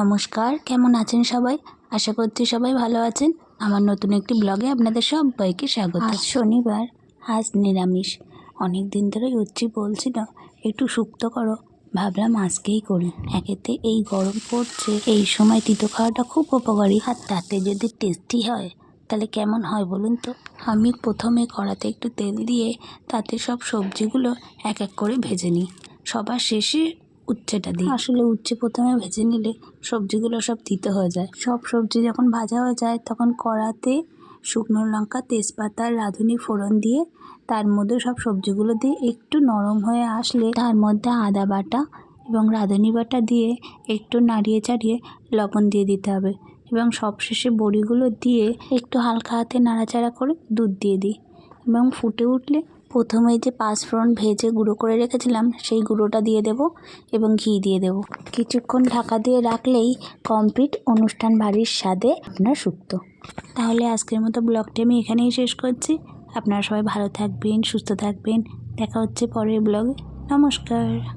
নমস্কার, কেমন আছেন সবাই? আশা করছি সবাই ভালো আছেন। আমার নতুন একটি ব্লগে আপনাদের সবাইকে স্বাগত। আজ শনিবার, আজ নিরামিষ। অনেক দিন ধরেই উচ্ছি বলছিল একটু শুক্তো করো। ভাবলাম আজকেই করি। একেতে এই গরম পড়ছে, এই সময় তিতো খাওয়াটা খুব উপকারী। আর তাতে যদি টেস্টি হয়, তাহলে কেমন হয় বলুন তো? আমি প্রথমে কড়াতে একটু তেল দিয়ে, তাতে সব সবজিগুলো এক এক করে ভেজে নিই। সবার শেষে উচ্ছেটা দিই। আসলে উচ্ছে প্রথমে ভেজে নিলে সবজিগুলো সব তিতো হয়ে যায়। সব সবজি যখন ভাজা হয়ে যায়, তখন কড়াতে শুকনো লঙ্কা, তেজপাতা, রাঁধুনি, ফোড়ন দিয়ে তার মধ্যে সব সবজিগুলো দিয়ে একটু নরম হয়ে আসলে তার মধ্যে আদা বাটা এবং রাঁধুনি বাটা দিয়ে একটু নাড়িয়ে চাড়িয়ে লবণ দিয়ে দিতে হবে এবং সবশেষে বড়িগুলো দিয়ে একটু হালকা হাতে নাড়াচাড়া করে দুধ দিয়ে দিই এবং ফুটে উঠলে প্রথমে যে পাঁচফোড়ন ভেজে গুঁড়ো করে রেখেছিলাম, সেই গুঁড়োটা দিয়ে দেব এবং ঘি দিয়ে দেব। কিছুক্ষণ ঢাকা দিয়ে রাখলেই কমপ্লিট অনুষ্ঠান বাড়ির স্বাদে আপনার সুক্ত। তাহলে আজকের মতো ব্লগটি আমি এখানেই শেষ করছি। আপনারা সবাই ভালো থাকবেন, সুস্থ থাকবেন। দেখা হচ্ছে পরের ব্লগে। নমস্কার।